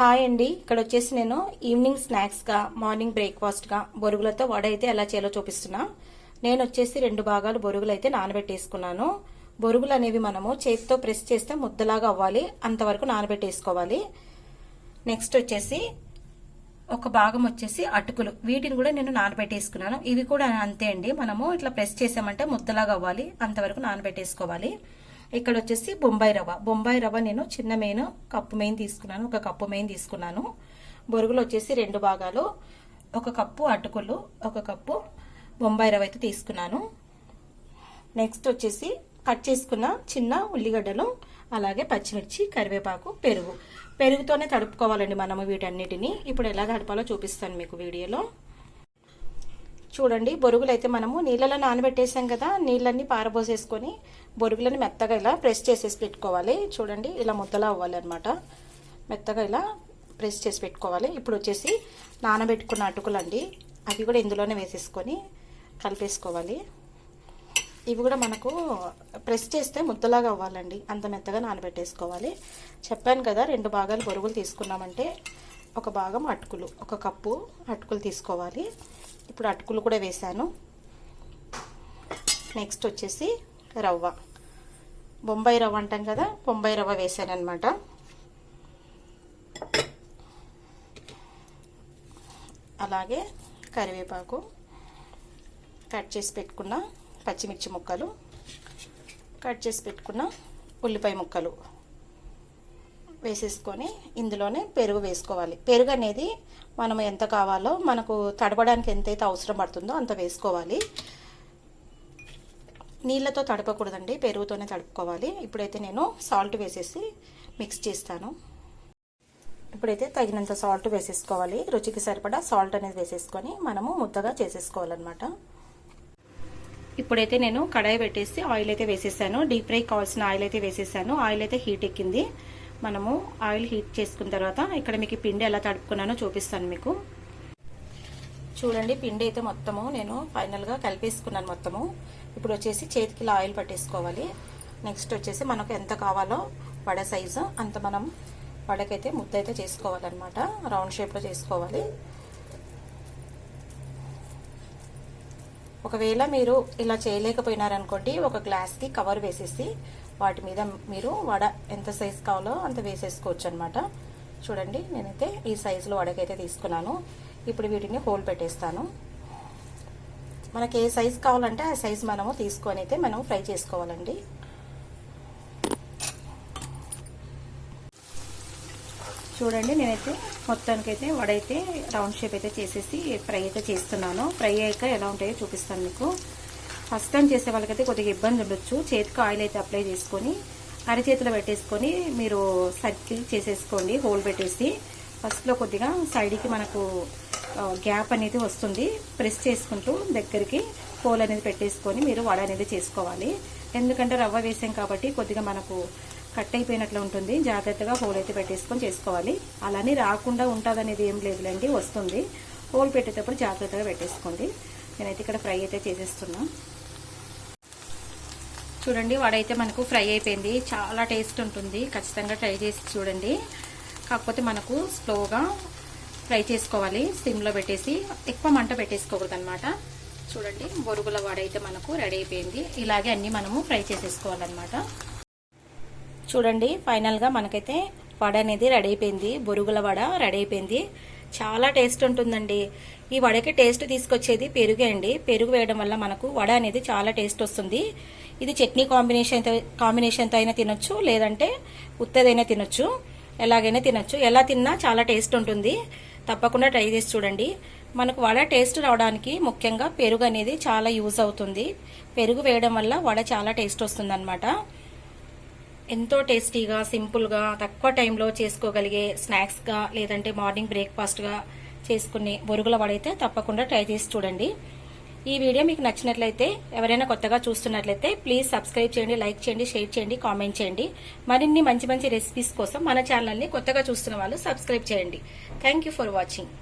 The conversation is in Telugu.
హాయ్ అండి. ఇక్కడ వచ్చేసి నేను ఈవినింగ్ స్నాక్స్గా మార్నింగ్ బ్రేక్ఫాస్ట్గా బొరుగులతో వడ అయితే ఎలా చేయాలో చూపిస్తున్నా. నేను వచ్చేసి రెండు భాగాలు బొరుగులు అయితే నానబెట్టేసుకున్నాను. బొరుగులు అనేవి మనము చేతితో ప్రెస్ చేస్తే ముద్దలాగా అవ్వాలి. అంతవరకు నానబెట్టేసుకోవాలి. నెక్స్ట్ వచ్చేసి ఒక భాగం వచ్చేసి అటుకులు. వీటిని కూడా నేను నానబెట్టేసుకున్నాను. ఇవి కూడా అంతే అండి. మనము ఇట్లా ప్రెస్ చేసామంటే ముద్దలాగా అవ్వాలి. అంతవరకు నానబెట్టేసుకోవాలి. ఇక్కడ వచ్చేసి బొంబాయి రవ్వ. బొంబాయి రవ్వ నేను చిన్న మెయిన్ కప్పు మెయిన్ తీసుకున్నాను. ఒక కప్పు మెయిన్ తీసుకున్నాను. బొరుగులు వచ్చేసి రెండు భాగాలు. ఒక కప్పు అటుకులు ఒక కప్పు బొంబాయి రవ్వ అయితే తీసుకున్నాను. నెక్స్ట్ వచ్చేసి కట్ చేసుకున్న చిన్న ఉల్లిగడ్డలు అలాగే పచ్చిమిర్చి కరివేపాకు పెరుగు. పెరుగుతోనే తడుపుకోవాలండి మనము వీటన్నిటిని. ఇప్పుడు ఎలా తడపాలో చూపిస్తాను మీకు వీడియోలో. చూడండి బొరుగులు అయితే మనము నీళ్ళలో నానబెట్టేసాం కదా నీళ్ళన్నీ పారబోసేసుకొని బొరుగులని మెత్తగా ఇలా ప్రెస్ చేసేసి పెట్టుకోవాలి. చూడండి ఇలా ముద్దలా అవ్వాలి అనమాట మెత్తగా ఇలా ప్రెస్ చేసి పెట్టుకోవాలి. ఇప్పుడు వచ్చేసి నానబెట్టుకున్న అటుకులు అండి అవి కూడా ఇందులోనే వేసేసుకొని కలిపేసుకోవాలి. ఇవి కూడా మనకు ప్రెస్ చేస్తే ముద్దలాగా అవ్వాలండి అంత మెత్తగా నానబెట్టేసుకోవాలి. చెప్పాను కదా రెండు భాగాలు బొరుగులు తీసుకున్నామంటే ఒక భాగం అటుకులు ఒక కప్పు అటుకులు తీసుకోవాలి. ఇప్పుడు అటుకులు కూడా వేసాను నెక్స్ట్ వచ్చేసి రవ్వ. బొంబాయి రవ్వ అంటాం కదా బొంబాయి రవ్వ వేసాను అనమాట అలాగే కరివేపాకు కట్ చేసి పెట్టుకున్న పచ్చిమిర్చి ముక్కలు కట్ చేసి పెట్టుకున్న ఉల్లిపాయ ముక్కలు. వేసేసుకొని ఇందులోనే పెరుగు వేసుకోవాలి. పెరుగు అనేది మనం ఎంత కావాలో మనకు తడపడానికి ఎంతైతే అవసరం పడుతుందో అంత వేసుకోవాలి. నీళ్ళతో తడపకూడదండి పెరుగుతోనే తడుపుకోవాలి. ఇప్పుడైతే నేను సాల్ట్ వేసేసి మిక్స్ చేస్తాను. ఇప్పుడైతే తగినంత సాల్ట్ వేసేసుకోవాలి. రుచికి సరిపడా సాల్ట్ అనేది వేసేసుకొని మనము ముద్దగా చేసేసుకోవాలన్నమాట. ఇప్పుడైతే నేను కడాయి పెట్టేసి ఆయిల్ అయితే వేసేసాను. డీప్ ఫ్రై కావాల్సిన ఆయిల్ అయితే వేసేసాను. ఆయిల్ అయితే హీట్ ఎక్కింది. మనము ఆయిల్ హీట్ చేసుకున్న తర్వాత ఇక్కడ మీకు పిండి ఎలా తడుపుకున్నానో చూపిస్తాను మీకు. చూడండి పిండి అయితే మొత్తము నేను ఫైనల్గా కలిపేసుకున్నాను మొత్తము. ఇప్పుడు వచ్చేసి చేతికి ఇలా ఆయిల్ పట్టేసుకోవాలి. నెక్స్ట్ వచ్చేసి మనకు ఎంత కావాలో వడ సైజు అంత మనం వడకైతే ముద్ద అయితే చేసుకోవాలన్నమాట రౌండ్ షేప్లో చేసుకోవాలి. ఒకవేళ మీరు ఇలా చేయలేకపోయినారనుకోండి ఒక గ్లాస్కి కవర్ వేసేసి వాటి మీద మీరు వడ ఎంత సైజ్ కావాలో అంత వేసేసుకోవచ్చు అనమాట చూడండి నేనైతే ఈ సైజులో వడకైతే తీసుకున్నాను. ఇప్పుడు వీటిని హోల్ పెట్టేస్తాను. మనకి ఏ సైజు కావాలంటే ఆ సైజ్ మనము తీసుకొని అయితే మనం ఫ్రై చేసుకోవాలండి. చూడండి నేనైతే మొత్తానికైతే వడైతే రౌండ్ షేప్ అయితే చేసేసి ఫ్రై అయితే చేస్తున్నాను. ఫ్రై అయ్యాక ఎలా ఉంటాయో చూపిస్తాను మీకు. ఫస్ట్ టైం చేసే వాళ్ళకైతే కొద్దిగా ఇబ్బంది ఉండొచ్చు. చేతికి ఆయిల్ అయితే అప్లై చేసుకొని అరచేతిలో పెట్టేసుకొని మీరు సర్కిల్ చేసేసుకోండి హోల్ పెట్టేసి. ఫస్ట్లో కొద్దిగా సైడ్కి మనకు గ్యాప్ అనేది వస్తుంది. ప్రెస్ చేసుకుంటూ దగ్గరికి హోల్ అనేది పెట్టేసుకొని మీరు వడ అనేది చేసుకోవాలి. ఎందుకంటే రవ్వ వేసాం కాబట్టి కొద్దిగా మనకు కట్ అయిపోయినట్లు ఉంటుంది. జాగ్రత్తగా హోల్ అయితే పెట్టేసుకొని చేసుకోవాలి. అలానే రాకుండా ఉంటుంది అనేది ఏం లేదులేండి వస్తుంది. హోల్ పెట్టేటప్పుడు జాగ్రత్తగా పెట్టేసుకోండి. నేనైతే ఇక్కడ ఫ్రై అయితే చేసేస్తున్నాను చూడండి వాడైతే మనకు ఫ్రై అయిపోయింది. చాలా టేస్ట్ ఉంటుంది. ఖచ్చితంగా ట్రై చేసి చూడండి. కాకపోతే మనకు స్లోగా ఫ్రై చేసుకోవాలి. సిమ్లో పెట్టేసి ఎక్కువ మంట పెట్టేసుకోకూడదు అనమాట చూడండి బొరుగుల వాడైతే మనకు రెడీ అయిపోయింది. ఇలాగే అన్నీ మనము ఫ్రై చేసేసుకోవాలన్నమాట. చూడండి ఫైనల్గా మనకైతే వడ అనేది రెడీ అయిపోయింది. బొరుగుల వడ రెడీ అయిపోయింది. చాలా టేస్ట్ ఉంటుందండి. ఈ వడకి టేస్ట్ తీసుకొచ్చేది పెరుగు అండి. పెరుగు వేయడం వల్ల మనకు వడ అనేది చాలా టేస్ట్ వస్తుంది. ఇది చట్నీ కాంబినేషన్ కాంబినేషన్తో అయినా తినొచ్చు లేదంటే ఉత్తదైనా తినొచ్చు ఎలాగైనా తినొచ్చు. ఎలా తిన్నా చాలా టేస్ట్ ఉంటుంది. తప్పకుండా ట్రై చేసి చూడండి. మనకు వడ టేస్ట్ రావడానికి ముఖ్యంగా పెరుగు అనేది చాలా యూజ్ అవుతుంది. పెరుగు వేయడం వల్ల వడ చాలా టేస్ట్ వస్తుంది ఎంతో టేస్టీగా సింపుల్గా తక్కువ టైంలో చేసుకోగలిగే స్నాక్స్గా లేదంటే మార్నింగ్ బ్రేక్ఫాస్ట్గా చేసుకునే బొరుగుల వడైతే తప్పకుండా ట్రై చేసి చూడండి. ఈ వీడియో మీకు నచ్చినట్లయితే ఎవరైనా కొత్తగా చూస్తున్నట్లయితే ప్లీజ్ సబ్స్క్రైబ్ చేయండి లైక్ చేయండి షేర్ చేయండి కామెంట్ చేయండి. మరిన్ని మంచి మంచి రెసిపీస్ కోసం మన ఛానల్ని కొత్తగా చూస్తున్న వాళ్ళు సబ్స్క్రైబ్ చేయండి. Thank for watching